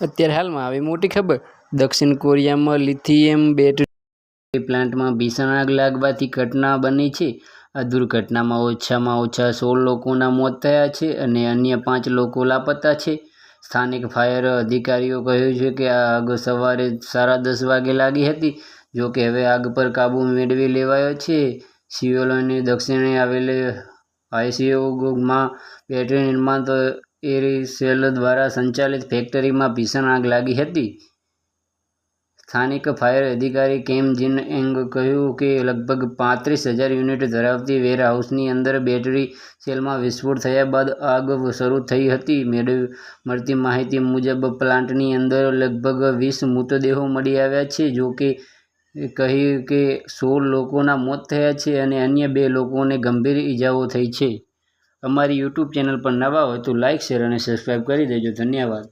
અત્યારે હાલમાં આવી મોટી ખબર. દક્ષિણ કોરિયામાં લિથિયમ બેટરી પ્લાન્ટમાં ભીષણ આગ લાગવાથી ઘટના બની છે. આ દુર્ઘટનામાં ઓછામાં ઓછા સોળ લોકોના મોત થયા છે અને અન્ય પાંચ લોકો લાપતા છે. સ્થાનિક ફાયર અધિકારીઓ કહ્યું છે કે આ આગ સવારે સાડા દસ વાગે લાગી હતી. જો કે હવે આગ પર કાબૂ મેળવી લેવાયો છે. સિયોલની દક્ષિણે આવેલી આઈસીઓગમાં બેટરી નિર્માણ તો એરીસેલ દ્વારા સંચાલિત ફેક્ટરીમાં ભીષણ આગ લાગી હતી. સ્થાનિક ફાયર અધિકારી કેમ જીન એંગ કહ્યું કે લગભગ પાંત્રીસ હજાર યુનિટ ધરાવતી વેરહાઉસની અંદર બેટરી સેલમાં વિસ્ફોટ થયા બાદ આગ શરૂ થઈ હતી. મળતી માહિતી મુજબ પ્લાન્ટની અંદર લગભગ વીસ મૃતદેહો મળી આવ્યા છે જો કે કહ્યું કે સોળ લોકોના મોત થયા છે અને અન્ય બે લોકોને ગંભીર ઈજાઓ થઈ છે. અમારી યુટ્યુબ ચેનલ પર નવા હોય તો લાઇક શેર અને સબસ્ક્રાઈબ કરી દેજો. ધન્યવાદ.